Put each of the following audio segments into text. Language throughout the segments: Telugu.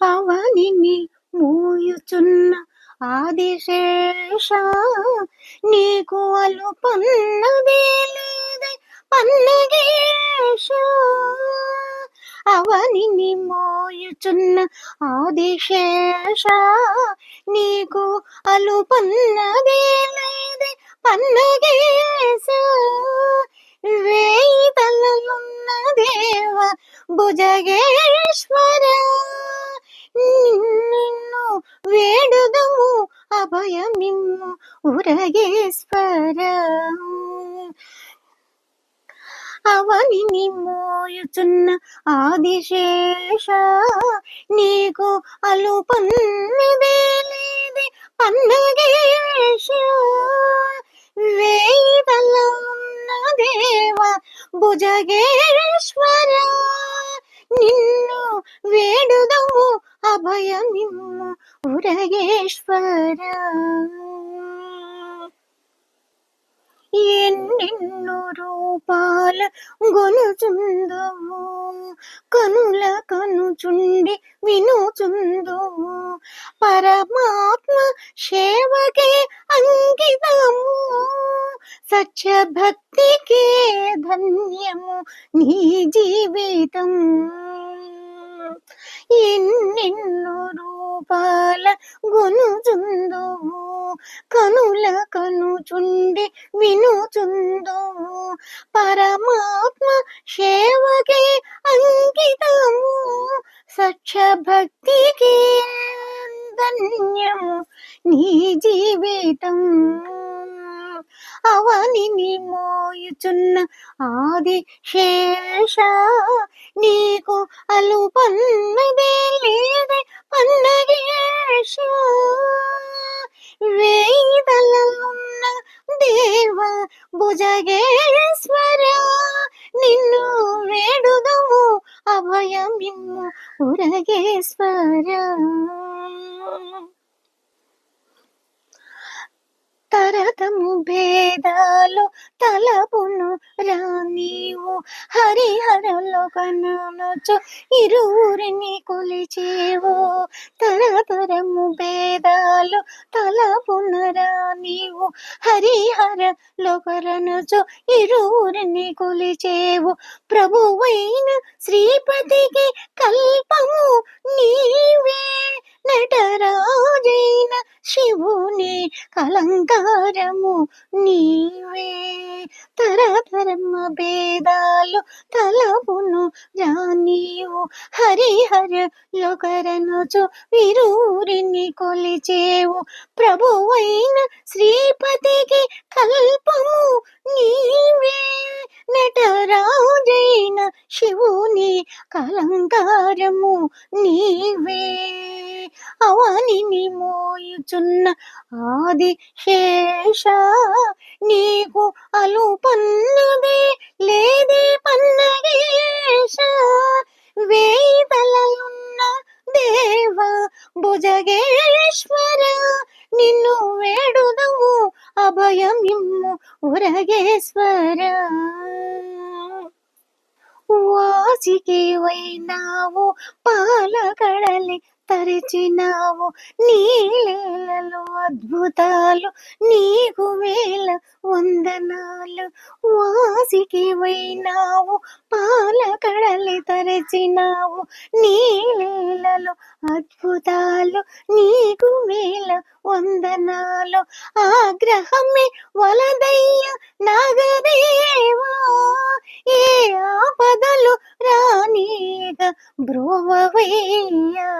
అవనిని మూయుచున్న ఆదిశేష నీకు అలు పన్నదే పన్నగేష. అవనిని మోయుచున్న ఆదిశేష నీకు అలు పన్నదే లేదే పన్నగేశ వేయి తలలున్న దేవ భుజగే వేడుదము అభయమిమ్ము ఉరగేశ్వర అవని నిమ్మోయుచున్న ఆదిశేష నీకు అలు పన్నదే పన్నగేష పన్నగేశ వేయి తల దేవ భుజగేశ్వర నిన్ను వేడుదము అభయమిమ్ము ఉరగేశ్వర ఎన్నెన్నో రూపాల గొనుచుందువు కనుల కనుచుండి వినుచుందువు? పరమాత్మ సేవకే అంకితము. సత్యభక్తికే ధన్యము నీ జీవితం. ఎన్నెన్నో గోపాల గొనుచుందువు కనుల కనుచుండి వినుచుందువు పరమాత్మ సేవకే అంకితము సత్య భక్తికి ధన్యము నీ జీవితం. అవని అవనిని మోయుచున్న ఆది శేష నీకు అలు పన్నదే లేదే పన్నగేష. వేయి దేవ భుజగేశ్వర నిన్ను వేడుదము అభయమిమ్ము ఉరగేశ్వర. తరతము భేదాలు తలపును రానీవు హరిహరలో కనచు ఇరువురిని కొలిచేవు. తరతరము భేదాలు తలపును రానీవు హరిహర లోకరనుచు ఇరువురిని కొలిచేవు. ప్రభువైన శ్రీపతికి కల్పము నీ అలంకారము నీవే. తరతరమ భేదాలు తలపును జానీవు. హరిహర లోకరనుచు విరూరిని కొలిచేవు. ప్రభువైన శ్రీపతికి కల్పము నీవే. నటరాజైన శివుని కలంకారము నీవే. అవనిని మోయుచున్న ఆది శేష నీకు అలు పన్నదే లేదే పన్నగేష. వేయి తలలున్న దేవ భుజగేశ్వర నిన్ను వేడుదవు అభయమిమ్ము ఉరగేశ్వర. వాసికి వైనావు పాలకడలి తరిచినావు నీలేలలు అద్భుతాలు నీకు వేల వందనాలు. వాసికివైనావు? పాలకడలి తరిచినావు. నీలేలలు అద్భుతాలు నీకు వేల వందనాలు. ఆగ్రహమే వలదయ్య నా బ్రోవవయ్యా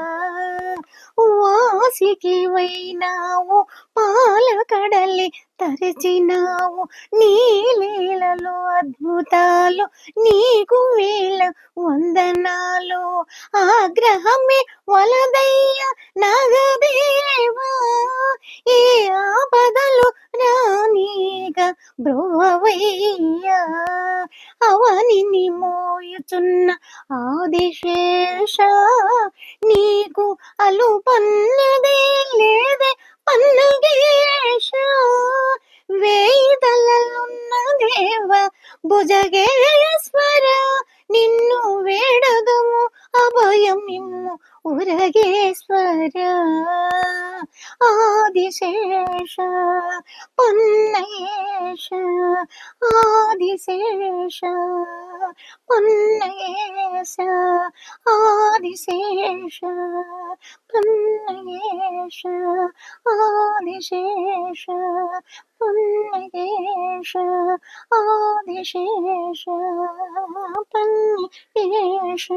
వాసికి వైనావు పాలకడలి తరచినావు నీలీలలో అద్భుతాలు నీకు వేల వందనాలు. ఆగ్రహమే వలదయ్య నాగదేవా. ఏ ఆపదలు రానీగ బ్రోవయ్యా. అవనిని మోయుచున్న ఆదిశేష నీకు అలు పన్నదే లేదే పన్నగేష. వేయి తలలున్న దేవ భుజగేశ్వర నిన్ను వేడగము అభయమిమ్ము ఉరగేశ్వర. ఆదిశేష పొన్నయేష ఆదిశేష పొన్నయేష ఆదిశేష పొన్నయేష ఆదిశేష పొన్నయేష ఆదిశేష పొన్నయేష